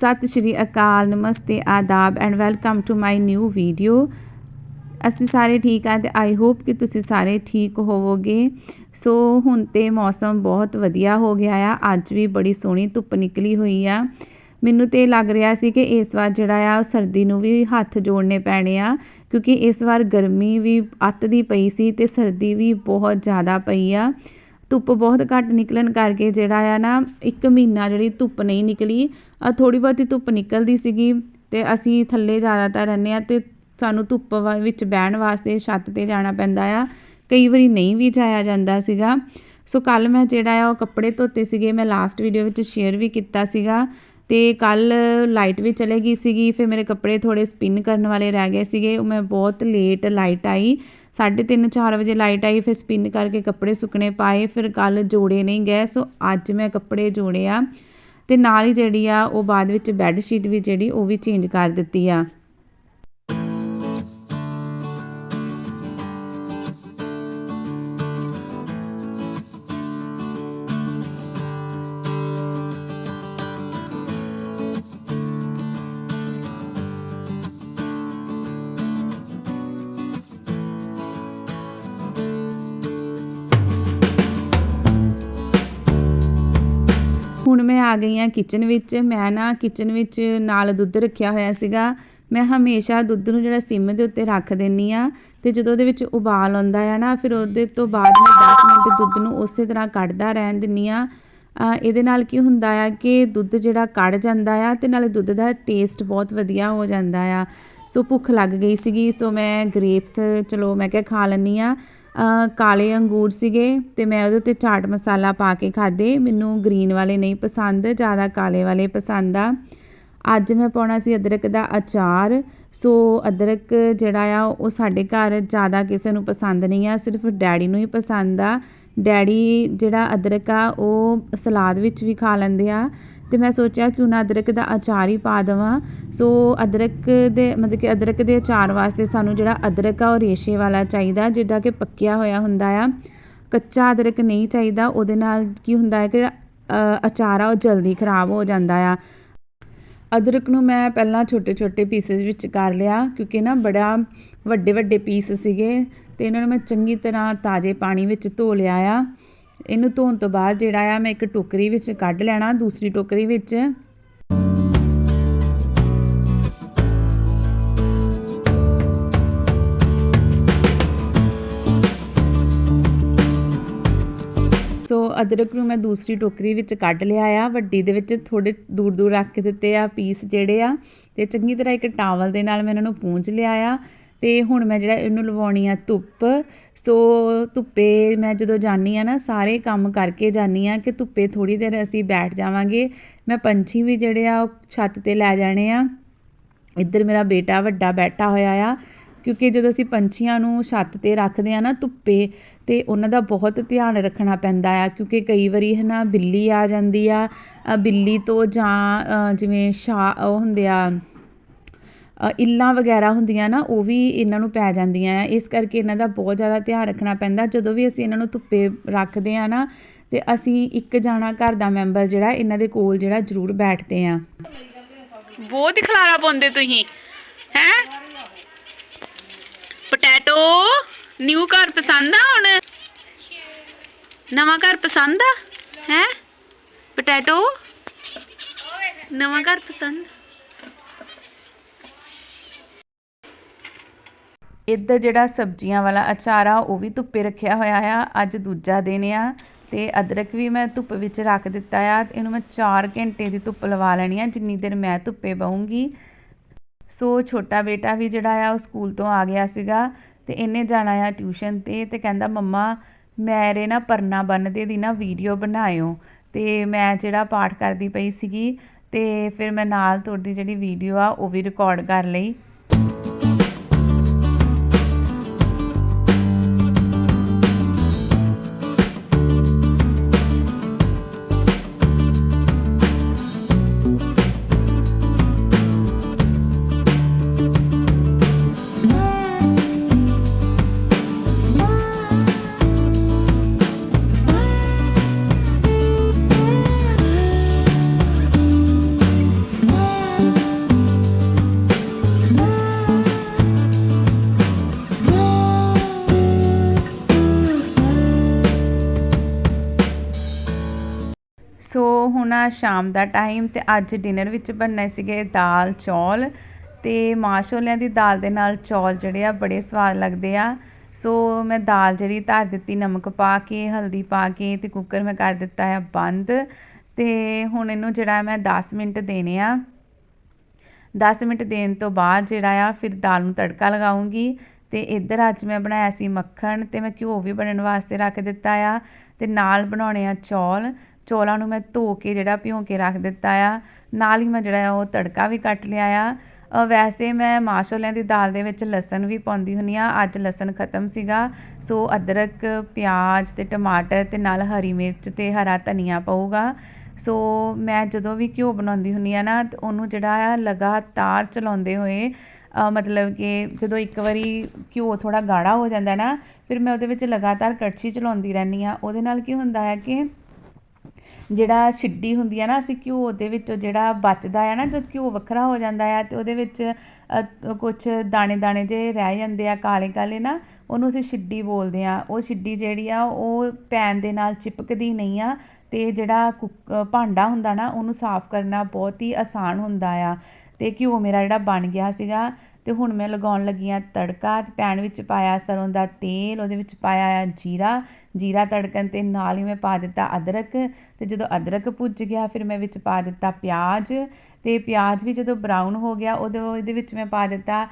ਸਤਿ ਸ਼੍ਰੀ ਅਕਾਲ, ਨਮਸਤੇ, ਆਦਾਬ and welcome to my new video ਅਸੀਂ ਸਾਰੇ ਠੀਕ ਆ ਤੇ ਆਈ ਹੋਪ ਕਿ ਤੁਸੀਂ ਸਾਰੇ ਠੀਕ ਹੋਵੋਗੇ। ਸੋ ਹੁਣ ਤੇ ਮੌਸਮ ਬਹੁਤ ਵਧੀਆ ਹੋ ਗਿਆ ਆ। ਅੱਜ ਵੀ ਬੜੀ ਸੋਹਣੀ ਧੁੱਪ ਨਿਕਲੀ ਹੋਈ ਆ। ਮੈਨੂੰ ਤੇ ਲੱਗ ਰਿਹਾ ਸੀ ਕਿ ਇਸ ਵਾਰ ਜਿਹੜਾ ਆ, ਉਹ ਸਰਦੀ ਨੂੰ ਵੀ ਹੱਥ ਜੋੜਨੇ ਪੈਣੇ ਆ, ਕਿਉਂਕਿ ਇਸ ਵਾਰ ਗਰਮੀ ਵੀ ਅੱਤ ਦੀ ਪਈ ਸੀ ਤੇ ਸਰਦੀ ਵੀ ਬਹੁਤ ਜ਼ਿਆਦਾ ਪਈ ਆ। ਧੁੱਪ ਬਹੁਤ ਘੱਟ ਨਿਕਲਣ ਕਰਕੇ ਜਿਹੜਾ ਆ ਨਾ, ਇੱਕ ਮਹੀਨਾ ਜਿਹੜੀ ਧੁੱਪ ਨਹੀਂ ਨਿਕਲੀ। ਥੋੜ੍ਹੀ ਬਹੁਤੀ ਧੁੱਪ ਨਿਕਲਦੀ ਸੀਗੀ ਅਤੇ ਅਸੀਂ ਥੱਲੇ ਜ਼ਿਆਦਾਤਰ ਰਹਿੰਦੇ ਹਾਂ ਅਤੇ ਸਾਨੂੰ ਧੁੱਪ ਵਾ- ਵਿੱਚ ਬਹਿਣ ਵਾਸਤੇ ਛੱਤ ਤੇ ਜਾਣਾ ਪੈਂਦਾ ਆ। ਕਈ ਵਾਰੀ ਨਹੀਂ ਵੀ ਜਾਇਆ ਜਾਂਦਾ ਸੀਗਾ। ਸੋ ਕੱਲ ਮੈਂ ਜਿਹੜਾ ਆ, ਉਹ ਕੱਪੜੇ ਧੋਤੇ ਸੀਗੇ, ਮੈਂ ਲਾਸਟ ਵੀਡੀਓ ਵਿੱਚ ਸ਼ੇਅਰ ਵੀ ਕੀਤਾ ਸੀਗਾ। ਤੇ ਕੱਲ ਲਾਈਟ ਵੀ ਚਲੇ ਗਈ ਸੀਗੀ, ਫਿਰ ਮੇਰੇ ਕੱਪੜੇ ਥੋੜੇ ਸਪਿਨ ਕਰਨ ਵਾਲੇ ਰਹਿ ਗਏ ਸੀਗੇ। ਉਹ ਮੈਂ ਬਹੁਤ ਲੇਟ ਲਾਈਟ ਆਈ। 3:30 4 ਵਜੇ ਲਾਈਟ ਆਈ, ਫਿਰ ਸਪਿਨ ਕਰਕੇ ਕੱਪੜੇ ਸੁੱਕਣੇ ਪਾਏ, ਫਿਰ ਕੱਲ ਜੋੜੇ ਨਹੀਂ ਗਏ, ਸੋ ਅੱਜ ਮੈਂ ਕੱਪੜੇ ਜੋੜੇ ਆ ਤੇ ਨਾਲ ਹੀ ਜਿਹੜੀ ਆ, ਉਹ ਬਾਅਦ ਵਿੱਚ ਬੈੱਡ ਸ਼ੀਟ ਵੀ ਜਿਹੜੀ, ਉਹ ਵੀ ਚੇਂਜ ਕਰ ਦਿੱਤੀ ਆ। ਹੁਣ ਮੈਂ ਆ ਗਈ ਹਾਂ ਕਿਚਨ ਵਿੱਚ। ਮੈਂ ਨਾ ਕਿਚਨ ਵਿੱਚ ਨਾਲ ਦੁੱਧ ਰੱਖਿਆ ਹੋਇਆ ਸੀਗਾ। ਮੈਂ ਹਮੇਸ਼ਾ ਦੁੱਧ ਨੂੰ ਜਿਹੜਾ ਸਿਮ ਦੇ ਉੱਤੇ ਰੱਖ ਦਿੰਨੀ ਆ ਤੇ ਜਦੋਂ ਉਹਦੇ ਵਿੱਚ ਉਬਾਲ ਆਉਂਦਾ ਆ ਨਾ, ਫਿਰ ਉਹਦੇ ਤੋਂ ਬਾਅਦ ਮੈਂ 10 ਮਿੰਟ ਦੁੱਧ ਨੂੰ ਉਸੇ ਤਰ੍ਹਾਂ ਕੱਢਦਾ ਰਹਿਣ ਦਿੰਨੀ ਆ ਇਹਦੇ ਨਾਲ ਕੀ ਹੁੰਦਾ ਆ ਕਿ ਦੁੱਧ ਜਿਹੜਾ ਕੱਢ ਜਾਂਦਾ ਆ ਤੇ ਨਾਲੇ ਦੁੱਧ ਦਾ ਟੇਸਟ ਬਹੁਤ ਵਧੀਆ ਹੋ ਜਾਂਦਾ ਆ। ਸੋ ਭੁੱਖ ਲੱਗ ਗਈ ਸੀਗੀ, ਸੋ ਮੈਂ ਗ੍ਰੇਪਸ ਚਲੋ ਮੈਂ ਕਿਹਾ ਖਾ ਲੈਂਦੀ ਆ ਕਾਲੇ ਅੰਗੂਰ ਸੀਗੇ ਅਤੇ ਮੈਂ ਉਹਦੇ ਉੱਤੇ ਚਾਟ ਮਸਾਲਾ ਪਾ ਕੇ ਖਾਧੇ। ਮੈਨੂੰ ਗ੍ਰੀਨ ਵਾਲੇ ਨਹੀਂ ਪਸੰਦ, ਜ਼ਿਆਦਾ ਕਾਲੇ ਵਾਲੇ ਪਸੰਦ ਆ। ਅੱਜ ਮੈਂ ਪਾਉਣਾ ਸੀ ਅਦਰਕ ਦਾ ਅਚਾਰ। ਸੋ ਅਦਰਕ ਜਿਹੜਾ ਆ, ਉਹ ਸਾਡੇ ਘਰ ਜ਼ਿਆਦਾ ਕਿਸੇ ਨੂੰ ਪਸੰਦ ਨਹੀਂ ਆ, ਸਿਰਫ ਡੈਡੀ ਨੂੰ ਹੀ ਪਸੰਦ ਆ। ਡੈਡੀ ਜਿਹੜਾ ਅਦਰਕ ਆ, ਉਹ ਸਲਾਦ ਵਿੱਚ ਵੀ ਖਾ ਲੈਂਦੇ ਆ। ਅਤੇ ਮੈਂ ਸੋਚਿਆ ਕਿ ਉਹਨਾਂ ਅਦਰਕ ਦਾ ਅਚਾਰ ਹੀ ਪਾ ਦੇਵਾਂ। ਸੋ ਅਦਰਕ ਦੇ, ਮਤਲਬ ਕਿ ਅਦਰਕ ਦੇ ਅਚਾਰ ਵਾਸਤੇ ਸਾਨੂੰ ਜਿਹੜਾ ਅਦਰਕ ਆ ਉਹ ਰੇਸ਼ੇ ਵਾਲਾ ਚਾਹੀਦਾ ਜਿਹੜਾ ਕਿ ਪੱਕਿਆ ਹੋਇਆ ਹੁੰਦਾ ਆ। ਕੱਚਾ ਅਦਰਕ ਨਹੀਂ ਚਾਹੀਦਾ, ਉਹਦੇ ਨਾਲ ਕੀ ਹੁੰਦਾ ਹੈ ਕਿ ਜਿਹੜਾ ਅਚਾਰ ਆ ਉਹ ਜਲਦੀ ਖਰਾਬ ਹੋ ਜਾਂਦਾ ਆ। ਅਦਰਕ ਨੂੰ ਮੈਂ ਪਹਿਲਾਂ ਛੋਟੇ ਛੋਟੇ ਪੀਸਸ ਵਿੱਚ ਕਰ ਲਿਆ, ਕਿਉਂਕਿ ਨਾ ਬੜਾ ਵੱਡੇ ਵੱਡੇ ਪੀਸ ਸੀਗੇ, ਤੇ ਇਹਨਾਂ ਨੂੰ ਮੈਂ ਚੰਗੀ ਤਰ੍ਹਾਂ ਤਾਜ਼ੇ ਪਾਣੀ ਵਿੱਚ ਧੋ ਲਿਆ ਆ। ਇਹਨੂੰ ਧੋਣ ਤੋਂ ਬਾਅਦ ਜਿਹੜਾ ਆ ਮੈਂ ਇੱਕ ਟੋਕਰੀ ਵਿੱਚ ਕੱਢ ਲੈਣਾ, ਦੂਸਰੀ ਟੋਕਰੀ ਵਿੱਚ। ਸੋ ਅਦਰਕ ਨੂੰ ਮੈਂ ਦੂਸਰੀ ਟੋਕਰੀ ਵਿੱਚ ਕੱਢ ਲਿਆ ਆ। ਵੱਡੀ ਦੇ ਵਿੱਚ ਥੋੜੇ ਦੂਰ ਦੂਰ ਰੱਖ ਕੇ ਦਿੱਤੇ ਆ ਪੀਸ ਜਿਹੜੇ ਆ। ਤੇ ਚੰਗੀ ਤਰ੍ਹਾਂ ਇੱਕ ਟਾਵਲ ਦੇ ਨਾਲ ਮੈਂ ਇਹਨਾਂ ਨੂੰ ਪੂੰਝ ਲਿਆ ਆ। ਅਤੇ ਹੁਣ ਮੈਂ ਜਿਹੜਾ ਇਹਨੂੰ ਲਵਾਉਣੀ ਆ ਧੁੱਪ, ਸੋ ਧੁੱਪੇ ਮੈਂ ਜਦੋਂ ਜਾਂਦੀ ਹਾਂ ਨਾ, ਸਾਰੇ ਕੰਮ ਕਰਕੇ ਜਾਂਦੀ ਹਾਂ ਕਿ ਧੁੱਪੇ ਥੋੜ੍ਹੀ ਦੇਰ ਅਸੀਂ ਬੈਠ ਜਾਵਾਂਗੇ। ਮੈਂ ਪੰਛੀ ਵੀ ਜਿਹੜੇ ਆ ਉਹ ਛੱਤ ਤੇ ਲੈ ਜਾਣੇ ਆ। ਇੱਧਰ ਮੇਰਾ ਬੇਟਾ ਵੱਡਾ ਬੈਠਾ ਹੋਇਆ ਆ, ਕਿਉਂਕਿ ਜਦੋਂ ਅਸੀਂ ਪੰਛੀਆਂ ਨੂੰ ਛੱਤ ਤੇ ਰੱਖਦੇ ਆ ਨਾ ਧੁੱਪੇ, ਤੇ ਉਹਨਾਂ ਦਾ ਬਹੁਤ ਧਿਆਨ ਰੱਖਣਾ ਪੈਂਦਾ ਆ, ਕਿਉਂਕਿ ਕਈ ਵਾਰੀ ਹੈ ਨਾ ਬਿੱਲੀ ਆ ਜਾਂਦੀ ਆ ਬਿੱਲੀ ਤੋਂ ਜਾਂ ਜਿਵੇਂ ਸ਼ਾ, ਉਹ ਹੁੰਦੇ ਆ ਇੱਲਾਂ ਵਗੈਰਾ ਹੁੰਦੀਆਂ ਨਾ, ਉਹ ਵੀ ਇਹਨਾਂ ਨੂੰ ਪੈ ਜਾਂਦੀਆਂ ਆ। ਇਸ ਕਰਕੇ ਇਹਨਾਂ ਦਾ ਬਹੁਤ ਜ਼ਿਆਦਾ ਧਿਆਨ ਰੱਖਣਾ ਪੈਂਦਾ। ਜਦੋਂ ਵੀ ਅਸੀਂ ਇਹਨਾਂ ਨੂੰ ਧੁੱਪੇ ਰੱਖਦੇ ਆ ਨਾ, ਤੇ ਅਸੀਂ ਇੱਕ ਜਾਣਾ ਘਰ ਦਾ ਮੈਂਬਰ ਜਿਹੜਾ, ਇਹਨਾਂ ਦੇ ਕੋਲ ਜਿਹੜਾ ਜ਼ਰੂਰ ਬੈਠਦੇ ਆ। ਬਹੁਤ ਖਲਾਰਾ ਪਾਉਂਦੇ ਤੁਸੀਂ, ਹੈ? ਪੋਟੈਟੋ ਨਿਊ ਘਰ ਪਸੰਦ ਆ ਹੁਣ? ਨਵਾਂ ਘਰ ਪਸੰਦ ਆ? ਹੈ? ਪੋਟੈਟੋ ਨਵਾਂ ਘਰ ਪਸੰਦ? ਇੱਧਰ ਜਿਹੜਾ ਸਬਜ਼ੀਆਂ ਵਾਲਾ ਅਚਾਰ ਆ, ਉਹ ਵੀ ਧੁੱਪੇ ਰੱਖਿਆ ਹੋਇਆ ਆ। ਅੱਜ ਦੂਜਾ ਦਿਨ ਆ ਤੇ ਅਦਰਕ ਵੀ ਮੈਂ ਧੁੱਪ ਵਿੱਚ ਰੱਖ ਦਿੱਤਾ ਆ। ਤੇ ਇਹਨੂੰ ਮੈਂ 4 ਘੰਟੇ ਦੀ ਧੁੱਪ ਲਵਾ ਲੈਣੀ ਆ, ਜਿੰਨੀ ਦੇਰ ਮੈਂ ਧੁੱਪੇ ਬਹੂੰਗੀ। ਸੋ ਛੋਟਾ ਬੇਟਾ ਵੀ ਜਿਹੜਾ ਆ, ਉਹ ਸਕੂਲ ਤੋਂ ਆ ਗਿਆ ਸੀਗਾ ਤੇ ਇਹਨੇ ਜਾਣਾ ਆ ਟਿਊਸ਼ਨ ਤੇ ਤੇ ਕਹਿੰਦਾ, ਮੰਮਾ ਮੇਰੇ ਨਾ ਪਰਨਾ ਬੰਨਦੇ ਦੀ ਨਾ ਵੀਡੀਓ ਬਣਾਇਓ। ਤੇ ਮੈਂ ਜਿਹੜਾ ਪਾਠ ਕਰਦੀ ਪਈ ਸੀਗੀ ਤੇ ਫਿਰ ਮੈਂ ਨਾਲ ਤੁਹਾਡੀ ਜਿਹੜੀ ਵੀਡੀਓ ਆ, ਉਹ ਵੀ ਰਿਕਾਰਡ ਕਰ ਲਈ। ਸੋ ਹੁਣ ਆ ਸ਼ਾਮ ਦਾ ਟਾਈਮ ਤੇ ਅੱਜ ਡਿਨਰ ਵਿੱਚ ਬਣਨੇ ਸੀਗੇ ਦਾਲ, ਚੌਲ ਤੇ ਮਾਂ ਛੋਲਿਆਂ ਦੀ ਦਾਲ ਦੇ ਨਾਲ ਚੌਲ ਜਿਹੜੇ ਆ ਬੜੇ ਸਵਾਦ ਲੱਗਦੇ ਆ। ਸੋ ਮੈਂ ਦਾਲ ਜਿਹੜੀ ਧਰ ਦਿੱਤੀ, ਨਮਕ ਪਾ ਕੇ, ਹਲਦੀ ਪਾ ਕੇ ਤੇ ਕੁੱਕਰ ਮੈਂ ਕਰ ਦਿੱਤਾ ਆ ਬੰਦ। ਤੇ ਹੁਣ ਇਹਨੂੰ ਜਿਹੜਾ ਮੈਂ 10 ਮਿੰਟ ਦੇਣੇ ਆ। 10 ਮਿੰਟ ਦੇਣ ਤੋਂ ਬਾਅਦ ਜਿਹੜਾ ਆ ਫਿਰ ਦਾਲ ਨੂੰ ਤੜਕਾ ਲਗਾਉਂਗੀ ਤੇ ਇੱਧਰ ਅੱਜ ਮੈਂ ਬਣਾਇਆ ਸੀ ਮੱਖਣ ਤੇ ਮੈਂ ਘਿਓ ਵੀ ਬਣਨ ਵਾਸਤੇ ਰੱਖ ਦਿੱਤਾ ਆ ਤੇ ਨਾਲ ਬਣਾਉਣੇ ਆ ਚੌਲ। ਚੌਲਾਂ ਨੂੰ ਮੈਂ ਧੋ ਕੇ ਜਿਹੜਾ ਭਿਉਂ ਕੇ ਰੱਖ ਦਿੱਤਾ ਆ। ਨਾਲ ਹੀ ਮੈਂ ਜਿਹੜਾ ਆ, ਉਹ ਤੜਕਾ ਵੀ ਕੱਟ ਲਿਆ ਆ। ਵੈਸੇ ਮੈਂ ਮਾਂ ਛੋਲਿਆਂ ਦੀ ਦਾਲ ਦੇ ਵਿੱਚ ਲਸਣ ਵੀ ਪਾਉਂਦੀ ਹੁੰਦੀ ਆ। ਅੱਜ ਲਸਣ ਖਤਮ ਸੀਗਾ। ਸੋ ਅਦਰਕ, ਪਿਆਜ਼ ਤੇ ਟਮਾਟਰ ਤੇ ਨਾਲ ਹਰੀ ਮਿਰਚ ਤੇ ਹਰਾ ਧਨੀਆ ਪਊਗਾ। ਸੋ ਮੈਂ ਜਦੋਂ ਵੀ ਘਿਓ ਬਣਾਉਂਦੀ ਹੁੰਦੀ ਆ ਨਾ, ਤੇ ਉਹਨੂੰ ਜਿਹੜਾ ਆ ਲਗਾਤਾਰ ਚਲਾਉਂਦੇ ਹੋਏ ਮਤਲਬ ਕਿ ਜਦੋਂ ਇੱਕ ਵਾਰੀ ਘਿਓ ਥੋੜਾ ਗਾੜਾ ਹੋ ਜਾਂਦਾ ਨਾ, ਫਿਰ ਮੈਂ ਉਹਦੇ ਵਿੱਚ ਲਗਾਤਾਰ ਕੜਛੀ ਚਲਾਉਂਦੀ ਰਹਿੰਦੀ ਆ। ਉਹਦੇ ਨਾਲ ਕੀ ਹੁੰਦਾ ਹੈ ਕਿ ਜਿਹੜਾ ਛਿੱਡੀ ਹੁੰਦੀ ਆ ਨਾ, ਅਸੀਂ ਘਿਓ ਦੇ ਵਿੱਚੋਂ ਜਿਹੜਾ ਬਚਦਾ ਆ ਨਾ ਜੋ ਘਿਓ ਵੱਖਰਾ ਹੋ ਜਾਂਦਾ ਆ ਤੇ ਉਹਦੇ ਵਿੱਚ ਕੁਝ ਦਾਣੇ ਦਾਣੇ ਜੇ ਰਹਿ ਜਾਂਦੇ ਆ, ਕਾਲੇ ਕਾਲੇ ਨਾ, ਉਹਨੂੰ ਅਸੀਂ ਛਿੱਡੀ ਬੋਲਦੇ ਆ। ਉਹ ਛਿੱਡੀ ਜਿਹੜੀ ਆ, ਉਹ ਪੈਨ ਦੇ ਨਾਲ ਚਿਪਕਦੀ ਨਹੀਂ ਆ ਤੇ ਜਿਹੜਾ ਕੁੱਕ, ਭਾਂਡਾ ਹੁੰਦਾ ਨਾ, ਉਹਨੂੰ ਸਾਫ਼ ਕਰਨਾ ਬਹੁਤ ਹੀ ਆਸਾਨ ਹੁੰਦਾ ਆ। ਤੇ ਘਿਓ ਮੇਰਾ ਜਿਹੜਾ ਬਣ ਗਿਆ ਸੀਗਾ ਤੇ ਹੁਣ ਮੈਂ ਲਗਾਉਣ ਲੱਗੀ ਆ ਤੜਕਾ ਤੇ ਪੈਨ ਵਿੱਚ ਪਾਇਆ ਸਰੋਂ ਦਾ ਤੇਲ, ਉਹਦੇ ਵਿੱਚ ਪਾਇਆ ਆ ਜੀਰਾ। ਜੀਰਾ ਤੜਕਣ ਤੇ ਨਾਲ ਹੀ ਮੈਂ ਪਾ ਦਿੱਤਾ ਅਦਰਕ ਤੇ ਜਦੋਂ ਅਦਰਕ ਭੁੱਜ ਗਿਆ ਫਿਰ ਮੈਂ ਵਿੱਚ ਪਾ ਦਿੱਤਾ ਪਿਆਜ਼ ਤੇ ਪਿਆਜ਼ ਵੀ ਜਦੋਂ ਬਰਾਊਨ ਹੋ ਗਿਆ ਉਦੋਂ ਇਹਦੇ ਵਿੱਚ ਮੈਂ ਪਾ ਦਿੱਤਾ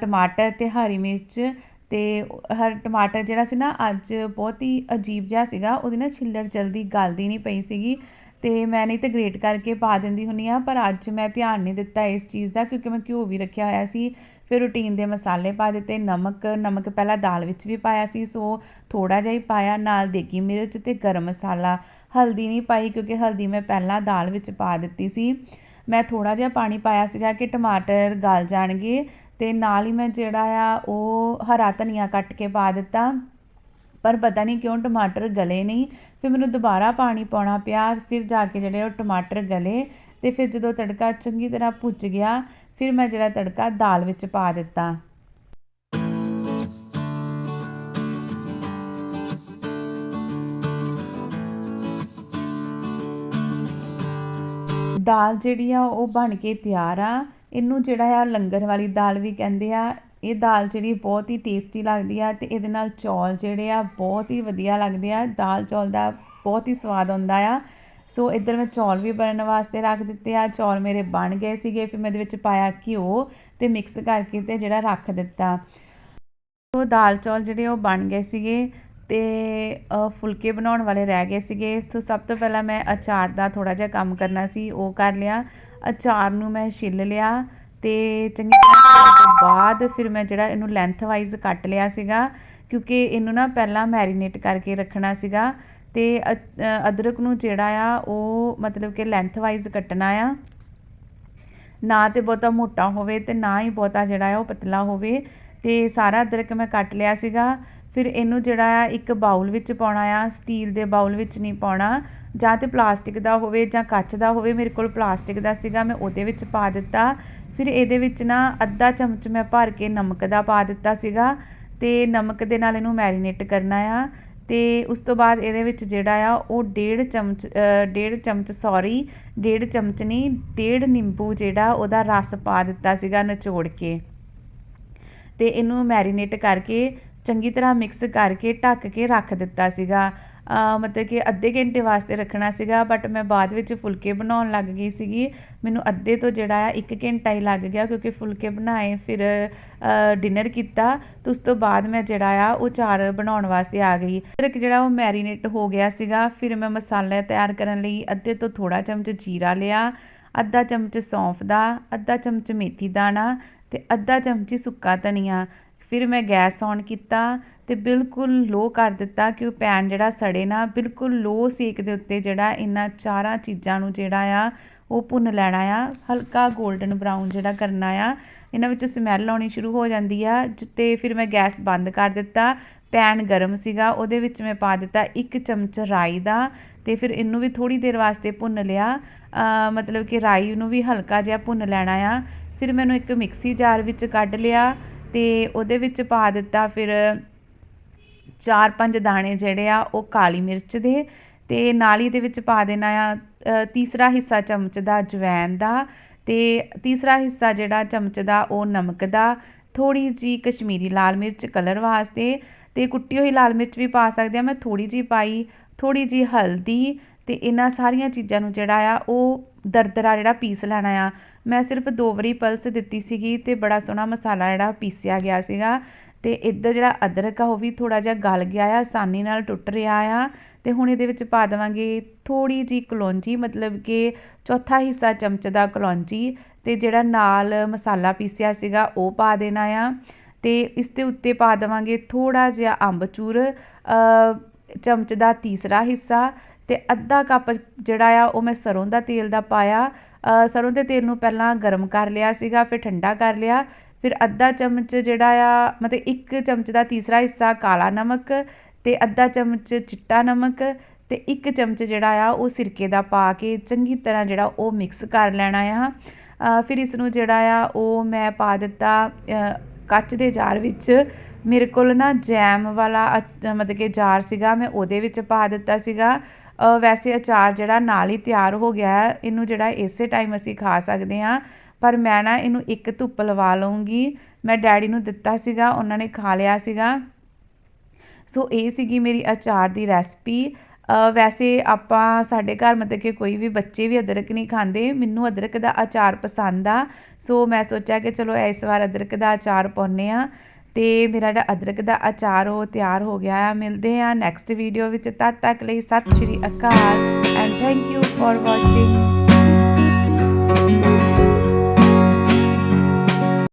ਟਮਾਟਰ ਤੇ ਹਰੀ ਮਿਰਚ ਤੇ ਹਰ ਟਮਾਟਰ ਜਿਹੜਾ ਸੀ ਨਾ ਅੱਜ ਬਹੁਤ ਹੀ ਅਜੀਬ ਜਿਹਾ ਸੀਗਾ, ਉਹਦੀ ਨਾ ਛਿੱਲੜ ਜਲਦੀ ਗਲਦੀ ਨਹੀਂ ਪਈ ਸੀਗੀ। ਤੇ ਮੈਂ ਨਹੀਂ ਤਾਂ ਗ੍ਰੇਟ ਕਰਕੇ ਪਾ ਦਿੰਦੀ ਹੁੰਦੀ ਆ, ਪਰ ਅੱਜ ਮੈਂ ਧਿਆਨ ਨਹੀਂ ਦਿੱਤਾ ਇਸ ਚੀਜ਼ ਦਾ, ਕਿਉਂਕਿ ਮੈਂ ਘਿਓ ਵੀ ਰੱਖਿਆ ਹੋਇਆ ਸੀ, ਫਿਰ ਰੂਟੀਨ ਦੇ ਮਸਾਲੇ ਪਾ ਦਿੱਤੇ, ਨਮਕ ਨਮਕ ਪਹਿਲਾਂ ਦਾਲ ਵਿੱਚ ਵੀ ਪਾਇਆ ਸੀ, ਸੋ ਥੋੜਾ ਜਿਹਾ ਹੀ ਪਾਇਆ, ਨਾਲ ਦੇਗੀ ਮਿਰਚ ਤੇ ਗਰਮ ਮਸਾਲਾ। ਹਲਦੀ ਨਹੀਂ ਪਾਈ, ਕਿਉਂਕਿ ਹਲਦੀ ਮੈਂ ਪਹਿਲਾਂ ਦਾਲ ਵਿੱਚ ਪਾ ਦਿੱਤੀ ਸੀ। ਮੈਂ ਥੋੜਾ ਜਿਹਾ ਪਾਣੀ ਪਾਇਆ ਸੀਗਾ ਕਿ ਟਮਾਟਰ ਗਲ ਜਾਣਗੇ, ਤੇ ਨਾਲ ਹੀ ਮੈਂ ਜਿਹੜਾ ਆ, ਉਹ ਹਰਾ ਧਨੀਆ ਕੱਟ ਕੇ ਪਾ ਦਿੱਤਾ। ਪਰ ਪਤਾ ਨਹੀਂ ਕਿਉਂ ਟਮਾਟਰ ਗਲੇ ਨਹੀਂ। ਫਿਰ ਮੈਨੂੰ ਦੁਬਾਰਾ ਪਾਣੀ ਪਾਉਣਾ ਪਿਆ, ਫਿਰ ਜਾ ਕੇ ਜਿਹੜੇ ਉਹ ਟਮਾਟਰ ਗਲੇ ਤੇ ਫਿਰ ਜਦੋਂ ਤੜਕਾ ਚੰਗੀ ਤਰ੍ਹਾਂ ਭੁੱਜ ਗਿਆ, ਫਿਰ ਮੈਂ ਜਿਹੜਾ ਤੜਕਾ ਦਾਲ ਵਿੱਚ ਪਾ ਦਿੱਤਾ। ਦਾਲ ਜਿਹੜੀ ਆ ਉਹ ਬਣ ਕੇ ਤਿਆਰ ਆ। ਇਹਨੂੰ ਜਿਹੜਾ ਆ ਲੰਗਰ ਵਾਲੀ ਦਾਲ ਵੀ ਕਹਿੰਦੇ ਆ ਇਹ ਦਾਲ ਜਿਹੜੀ ਬਹੁਤ ਹੀ ਟੇਸਟੀ ਲੱਗਦੀ ਆ ਤੇ ਇਹਦੇ ਨਾਲ ਚੌਲ ਜਿਹੜੇ ਆ ਬਹੁਤ ਹੀ ਵਧੀਆ ਲੱਗਦੇ ਆ। ਦਾਲ ਚੌਲ ਦਾ ਬਹੁਤ ਹੀ ਸਵਾਦ ਆਉਂਦਾ ਆ। ਸੋ ਇੱਧਰ ਮੈਂ ਚੌਲ ਵੀ ਬਣਨ ਵਾਸਤੇ ਰੱਖ ਦਿੱਤੇ ਆ। ਚੌਲ ਮੇਰੇ ਬਣ ਗਏ ਸੀਗੇ, ਫਿਰ ਮੈਂ ਇਹਦੇ ਵਿੱਚ ਪਾਇਆ ਘਿਓ ਤੇ ਮਿਕਸ ਕਰਕੇ ਤੇ ਜਿਹੜਾ ਰੱਖ ਦਿੱਤਾ। ਸੋ ਦਾਲ ਚੌਲ ਜਿਹੜੇ ਉਹ ਬਣ ਗਏ ਸੀਗੇ ਤੇ ਫੁਲਕੇ ਬਣਾਉਣ ਵਾਲੇ ਰਹਿ ਗਏ ਸੀਗੇ। ਸੋ ਸਭ ਤੋਂ ਪਹਿਲਾਂ ਮੈਂ ਅਚਾਰ ਦਾ ਥੋੜਾ ਜਿਹਾ ਕੰਮ ਕਰਨਾ ਸੀ, ਉਹ ਕਰ ਲਿਆ। ਅਚਾਰ ਨੂੰ ਮੈਂ ਛਿੱਲ ਲਿਆ। ਤੇ ਚੰਗੀ ਤਰ੍ਹਾਂ ਕਰਨ ਤੋਂ ਬਾਅਦ ਫਿਰ ਮੈਂ ਜਿਹੜਾ ਇਹਨੂੰ ਲੈਂਥ ਵਾਈਜ਼ ਕੱਟ ਲਿਆ ਸੀਗਾ, ਕਿਉਂਕਿ ਇਹਨੂੰ ਨਾ ਪਹਿਲਾਂ ਮੈਰੀਨੇਟ ਕਰਕੇ ਰੱਖਣਾ ਸੀਗਾ ਤੇ ਅਦਰਕ ਨੂੰ ਜਿਹੜਾ ਆ ਉਹ ਮਤਲਬ ਕਿ ਲੈਂਥ ਵਾਈਜ਼ ਕੱਟਣਾ ਆ। ਨਾ ਤੇ ਬਹੁਤਾ ਮੋਟਾ ਹੋਵੇ ਤੇ ਨਾ ਹੀ ਬਹੁਤਾ ਜਿਹੜਾ ਆ ਉਹ ਪਤਲਾ ਹੋਵੇ ਤੇ ਸਾਰਾ ਅਦਰਕ ਮੈਂ ਕੱਟ ਲਿਆ ਸੀਗਾ। ਫਿਰ ਇਹਨੂੰ ਜਿਹੜਾ ਆ ਇੱਕ ਬਾਉਲ ਵਿੱਚ ਪਾਉਣਾ ਆ ਸਟੀਲ ਦੇ ਬਾਉਲ ਵਿੱਚ ਨਹੀਂ ਪਾਉਣਾ, ਜਾਂ ਤੇ ਪਲਾਸਟਿਕ ਦਾ ਹੋਵੇ ਜਾਂ ਕੱਚ ਦਾ ਹੋਵੇ, ਮੇਰੇ ਕੋਲ ਪਲਾਸਟਿਕ ਦਾ ਸੀਗਾ, ਮੈਂ ਉਹਦੇ ਵਿੱਚ ਪਾ ਦਿੱਤਾ। ਫਿਰ ਇਹਦੇ ਵਿੱਚ ਨਾ ਅੱਧਾ ਚਮਚ ਮੈਂ ਭਰ ਕੇ ਨਮਕ ਦਾ ਪਾ ਦਿੱਤਾ ਸੀਗਾ ਅਤੇ ਨਮਕ ਦੇ ਨਾਲ ਇਹਨੂੰ ਮੈਰੀਨੇਟ ਕਰਨਾ ਆ ਅਤੇ ਉਸ ਤੋਂ ਬਾਅਦ ਇਹਦੇ ਵਿੱਚ ਜਿਹੜਾ ਆ ਉਹ ਡੇਢ ਚਮਚ ਡੇਢ ਚਮਚ ਸੌਰੀ ਡੇਢ ਚਮਚ ਨਹੀਂ, ਡੇਢ ਨਿੰਬੂ ਜਿਹੜਾ ਉਹਦਾ ਰਸ ਪਾ ਦਿੱਤਾ ਸੀਗਾ ਨਿਚੋੜ ਕੇ। ਅਤੇ ਇਹਨੂੰ ਮੈਰੀਨੇਟ ਕਰਕੇ ਚੰਗੀ ਤਰ੍ਹਾਂ ਮਿਕਸ ਕਰਕੇ ਢੱਕ ਕੇ ਰੱਖ ਦਿੱਤਾ ਸੀਗਾ। ਮਤਲਬ ਕਿ ਅੱਧੇ ਘੰਟੇ ਵਾਸਤੇ ਰੱਖਣਾ ਸੀਗਾ ਬਟ ਮੈਂ ਬਾਅਦ ਵਿੱਚ ਫੁਲਕੇ ਬਣਾਉਣ ਲੱਗ ਗਈ ਸੀਗੀ। ਮੈਨੂੰ ਅੱਧੇ ਤੋਂ ਜਿਹੜਾ ਆ 1 ਘੰਟਾ ਹੀ ਲੱਗ ਗਿਆ ਕਿਉਂਕਿ ਫੁਲਕੇ ਬਣਾਏ, ਫਿਰ ਡਿਨਰ ਕੀਤਾ। ਤੇ ਉਸ ਤੋਂ ਬਾਅਦ ਮੈਂ ਜਿਹੜਾ ਆ ਉਹ ਚਾਰ ਬਣਾਉਣ ਵਾਸਤੇ ਆ ਗਈ। ਅਦਰਕ ਜਿਹੜਾ ਉਹ ਮੈਰੀਨੇਟ ਹੋ ਗਿਆ ਸੀਗਾ, ਫਿਰ ਮੈਂ ਮਸਾਲਾ ਤਿਆਰ ਕਰਨ ਲਈ ਅੱਧੇ ਤੋਂ ਥੋੜਾ ਚਮਚ ਜੀਰਾ ਲਿਆ, ਅੱਧਾ ਚਮਚ ਸੌਂਫ ਦਾ, ਅੱਧਾ ਚਮਚ ਮੇਥੀ ਦਾਣਾ ਤੇ ਅੱਧਾ ਚਮਚੀ ਸੁੱਕਾ ਧਨੀਆ। ਫਿਰ ਮੈਂ ਗੈਸ ਔਨ ਕੀਤਾ ਅਤੇ ਬਿਲਕੁਲ ਲੋਅ ਕਰ ਦਿੱਤਾ ਕਿ ਉਹ ਪੈਨ ਜਿਹੜਾ ਸੜੇ ਨਾ, ਬਿਲਕੁਲ ਲੋਅ ਸੇਕ ਦੇ ਉੱਤੇ ਜਿਹੜਾ ਇਹਨਾਂ ਚਾਰਾਂ ਚੀਜ਼ਾਂ ਨੂੰ ਜਿਹੜਾ ਆ, ਉਹ ਭੁੰਨ ਲੈਣਾ ਆ। ਹਲਕਾ 골ਡਨ ਬਰਾਊਨ ਜਿਹੜਾ ਕਰਨਾ ਆ, ਇਹਨਾਂ ਵਿੱਚ ਸਮੈਲ ਆਉਣੀ ਸ਼ੁਰੂ ਹੋ ਜਾਂਦੀ ਆ ਜ- ਤੇ ਫਿਰ ਮੈਂ ਗੈਸ ਬੰਦ ਕਰ ਦਿੱਤਾ। ਪੈਨ ਗਰਮ ਸੀਗਾ, ਉਹਦੇ ਵਿੱਚ ਮੈਂ ਪਾ ਦਿੱਤਾ ਇੱਕ ਚਮਚ ਰਾਈ ਦਾ ਤੇ ਫਿਰ ਇਹਨੂੰ ਵੀ ਥੋੜੀ ਦੇਰ ਵਾਸਤੇ ਭੁੰਨ ਲਿਆ। ਮਤਲਬ ਕਿ ਰਾਈ ਨੂੰ ਵੀ ਹਲਕਾ ਜਿਹਾ ਭੁੰਨ ਲੈਣਾ ਆ। ਫਿਰ ਮੈਨੂੰ ਇੱਕ ਮਿਕਸੀ ਜਾਰ ਵਿੱਚ ਕੱਢ ਲਿਆ। ਤੇ ਉਹਦੇ ਵਿੱਚ ਪਾ ਦਿੱਤਾ ਫਿਰ ਚਾਰ ਪੰਜ ਦਾਣੇ ਜਿਹੜੇ ਆ, ਉਹ ਕਾਲੀ ਮਿਰਚ ਦੇ ਤੇ ਨਾਲ ਹੀ ਦੇ ਵਿੱਚ ਪਾ ਦੇਣਾ ਆ ਤੀਸਰਾ ਹਿੱਸਾ ਚਮਚ ਦਾ ਜਵੈਨ ਦਾ ਤੇ ਤੀਸਰਾ ਹਿੱਸਾ ਜਿਹੜਾ ਚਮਚ ਦਾ, ਉਹ ਨਮਕ ਦਾ ਥੋੜੀ ਜੀ ਕਸ਼ਮੀਰੀ ਲਾਲ ਮਿਰਚ ਕਲਰ ਵਾਸਤੇ ਤੇ ਕੁੱਟੀ ਹੋਈ ਲਾਲ ਮਿਰਚ ਵੀ ਪਾ ਸਕਦੇ ਆ, ਮੈਂ ਥੋੜੀ ਜੀ ਪਾਈ ਥੋੜੀ ਜੀ ਹਲਦੀ ਤੇ ਇਹਨਾਂ ਸਾਰੀਆਂ ਚੀਜ਼ਾਂ ਨੂੰ ਜਿਹੜਾ ਆ, ਉਹ ਦਰਦਰਾ ਜਿਹੜਾ ਪੀਸ ਲੈਣਾ ਆ। ਮੈਂ ਸਿਰਫ ਦੋ ਵਾਰੀ ਪਲਸ ਦਿੱਤੀ ਸੀਗੀ ਤੇ ਬੜਾ ਸੋਹਣਾ ਮਸਾਲਾ ਜਿਹੜਾ ਪੀਸਿਆ ਗਿਆ ਸੀਗਾ। ਤੇ ਇੱਧਰ ਜਿਹੜਾ ਅਦਰਕ ਆ, ਉਹ ਵੀ ਥੋੜਾ ਜਿਹਾ ਗਲ ਗਿਆ ਆ, ਆਸਾਨੀ ਨਾਲ ਟੁੱਟ ਰਿਹਾ ਆ। ਤੇ ਹੁਣ ਇਹਦੇ ਵਿੱਚ ਪਾ ਦੇਵਾਂਗੇ ਥੋੜੀ ਜੀ ਕਲੌਂਜੀ, ਮਤਲਬ ਕਿ ਚੌਥਾ ਹਿੱਸਾ ਚਮਚ ਦਾ ਕਲੌਂਜੀ। ਤੇ ਜਿਹੜਾ ਨਾਲ ਮਸਾਲਾ ਪੀਸਿਆ ਸੀਗਾ, ਉਹ ਪਾ ਦੇਣਾ ਆ। ਤੇ ਇਸ ਦੇ ਉੱਤੇ ਪਾ ਦੇਵਾਂਗੇ ਥੋੜਾ ਜਿਹਾ ਅੰਬਚੂਰ ਚਮਚ ਦਾ ਤੀਸਰਾ ਹਿੱਸਾ ਅਤੇ ਅੱਧਾ ਕੱਪ ਜਿਹੜਾ ਆ ਉਹ ਮੈਂ ਸਰ੍ਹੋਂ ਦਾ ਤੇਲ ਦਾ ਪਾਇਆ। ਸਰ੍ਹੋਂ ਦੇ ਤੇਲ ਨੂੰ ਪਹਿਲਾਂ ਗਰਮ ਕਰ ਲਿਆ ਸੀਗਾ, ਫਿਰ ਠੰਡਾ ਕਰ ਲਿਆ, ਫਿਰ ਅੱਧਾ ਚਮਚ ਜਿਹੜਾ ਆ, ਮਤਲਬ ਇੱਕ ਚਮਚ ਦਾ ਤੀਸਰਾ ਹਿੱਸਾ ਕਾਲਾ ਨਮਕ ਅਤੇ ਅੱਧਾ ਚਮਚ ਚਿੱਟਾ ਨਮਕ ਅਤੇ ਇੱਕ ਚਮਚ ਜਿਹੜਾ ਆ ਉਹ ਸਿਰਕੇ ਦਾ ਪਾ ਕੇ ਚੰਗੀ ਤਰ੍ਹਾਂ ਜਿਹੜਾ ਉਹ ਮਿਕਸ ਕਰ ਲੈਣਾ ਆ। ਫਿਰ ਇਸ ਨੂੰ ਜਿਹੜਾ ਆ ਉਹ ਮੈਂ ਪਾ ਦਿੱਤਾ ਕੱਚ ਦੇ ਜਾਰ ਵਿੱਚ। ਮੇਰੇ ਕੋਲ ਨਾ ਜੈਮ ਵਾਲਾ ਅਚ- ਮਤਲਬ ਕਿ ਜਾਰ ਸੀਗਾ, ਮੈਂ ਉਹਦੇ ਵਿੱਚ ਪਾ ਦਿੱਤਾ ਸੀਗਾ। ਵੈਸੇ ਅਚਾਰ ਜਿਹੜਾ ਨਾਲ ਹੀ ਤਿਆਰ ਹੋ ਗਿਆ ਹੈ, ਇਹਨੂੰ ਜਿਹੜਾ ਇਸੇ ਟਾਈਮ ਅਸੀਂ ਖਾ ਸਕਦੇ ਹਾਂ। ਪਰ ਮੈਂ ਨਾ ਇਹਨੂੰ ਇੱਕ ਧੁੱਪ ਲਵਾ ਲਵਾਂਗੀ ਮੈਂ ਡੈਡੀ ਨੂੰ ਦਿੱਤਾ ਸੀਗਾ, ਉਹਨਾਂ ਨੇ ਖਾ ਲਿਆ ਸੀਗਾ। ਸੋ ਇਹ ਸੀਗੀ ਮੇਰੀ ਅਚਾਰ ਦੀ ਰੈਸਪੀ ਵੈਸੇ ਆਪਾਂ ਸਾਡੇ ਘਰ ਮਤਲਬ ਕਿ ਕੋਈ ਵੀ ਬੱਚੇ ਵੀ ਅਦਰਕ ਨਹੀਂ ਖਾਂਦੇ। ਮੈਨੂੰ ਅਦਰਕ ਦਾ ਅਚਾਰ ਪਸੰਦ ਆ। ਸੋ ਮੈਂ ਸੋਚਿਆ ਕਿ ਚਲੋ ਇਸ ਵਾਰ ਅਦਰਕ ਦਾ ਅਚਾਰ ਪਾਉਂਦੇ ਆ ਤੇ ਮੇਰਾ ਜਿਹੜਾ ਅਦਰਕ ਦਾ ਅਚਾਰ ਉਹ ਤਿਆਰ ਹੋ ਗਿਆ ਆ। ਮਿਲਦੇ ਆ ਨੈਕਸਟ ਵੀਡੀਓ ਵਿੱਚ। ਤਦ ਤੱਕ ਲਈ ਸਤਿ ਸ਼੍ਰੀ ਅਕਾਲ and thank you for watching